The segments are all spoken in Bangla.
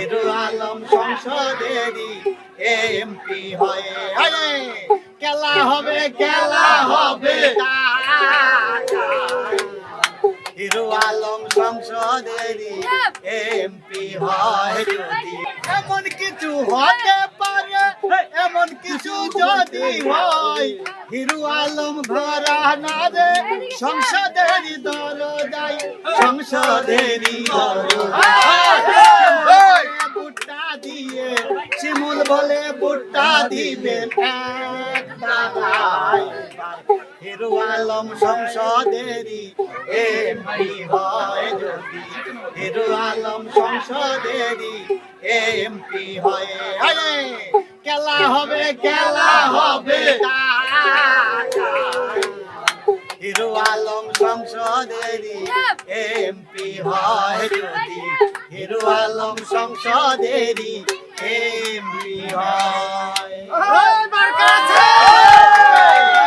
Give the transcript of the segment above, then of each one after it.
হিরো আলম সংসদেরই এমপি হয়ে। খেলা হবে খেলা হবে। হিরো আলম সংসদেরই এমপি হয় যদি। এমন কিছু হতে পারে, এমন কিছু যদি হয়, হিরো আলম ধরা না রে সংসদেরই দরজায় সংসদেরই দরজায়। দিবেন। এক দাদাই হিরো আলম সংসদেরই এমপি হয় যদি। হিরো আলম সংসদেরই এমপি হয়। খেলা হবে খেলা হবে। হিরো আলম সংসদেরই এমপি হয় যদি। হিরো আলম সংসদেরই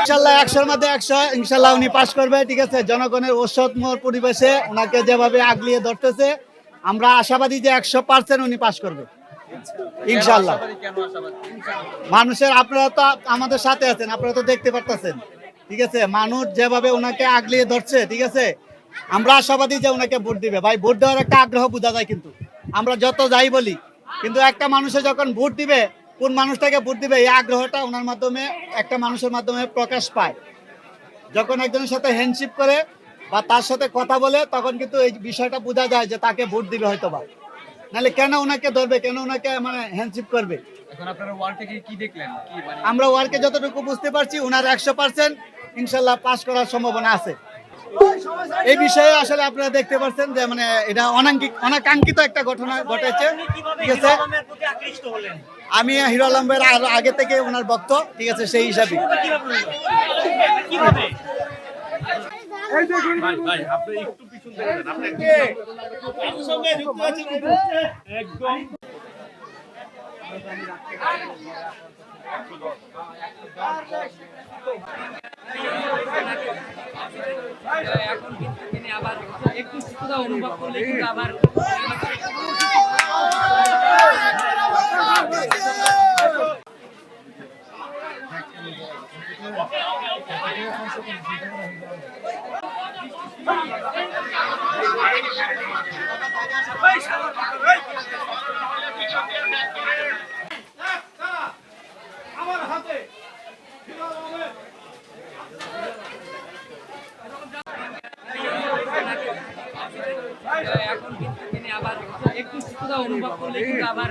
ইনশাল্লাহ একশোর মধ্যে একশো ইনশাল্লাহ উনি পাশ করবে, ঠিক আছে? জনগণের ওসৎময় পরিবেশে ওনাকে যেভাবে আগলিয়ে ধরতেছে, আমরা আশাবাদী যে একশো পার্সেন্ট উনি পাশ করবে। ইনশাল্লাহ মানুষের, আপনারা তো আমাদের সাথে আছেন, আপনারা তো দেখতে পারতেছেন, ঠিক আছে? মানুষ যেভাবে ওনাকে আগলিয়ে ধরছে, ঠিক আছে? আমরা আশাবাদী যে ওনাকে ভোট দিবে। ভাই, ভোট দেওয়ার একটা আগ্রহ বোঝা যায় কিন্তু। আমরা যত যাই বলি কিন্তু একটা মানুষে যখন ভোট দিবে কোন মানুষটাকে ভোট দিবে এই আগ্রহটা ওনার মাধ্যমে একটা মানুষের মাধ্যমে প্রকাশ পায়। যখন একজনের সাথে হ্যান্ডশিপ করে বা তার সাথে কথা বলে তখন কিন্তু এই বিষয়টা বোঝা যায় যে তাকে ভোট দিবে হয়তো বা নাহলে কেন ওনাকে ধরবে কেন ওনাকে মানে হ্যান্ডশিপ করবে? মানে আমরা ওয়ার্কে যতটুকু বুঝতে পারছি ওনার একশো পার্সেন্ট ইনশাল্লাহ পাস করার সম্ভাবনা আছে। এই বিষয়ে আসলে আপনারা দেখতে পাচ্ছেন যে মানে এটা অনাঙ্কি- অনাকাঙ্ক্ষিত একটা ঘটনা ঘটেছে। ঠিক আছে? আমি হিরো আলমের আর আগে থেকে ওনার ভক্ত ঠিক আছে সেই হিসাবে। ভাই ভাই আপনি একটু পিছন থেকে যান আপনি একদম। এখন কিন্তু একটু সুবিধা অনুভব করলে কিন্তু আবার এখন কিন্তু তিনি আবার একটু সুবিধা অনুভব করলে কিন্তু আবার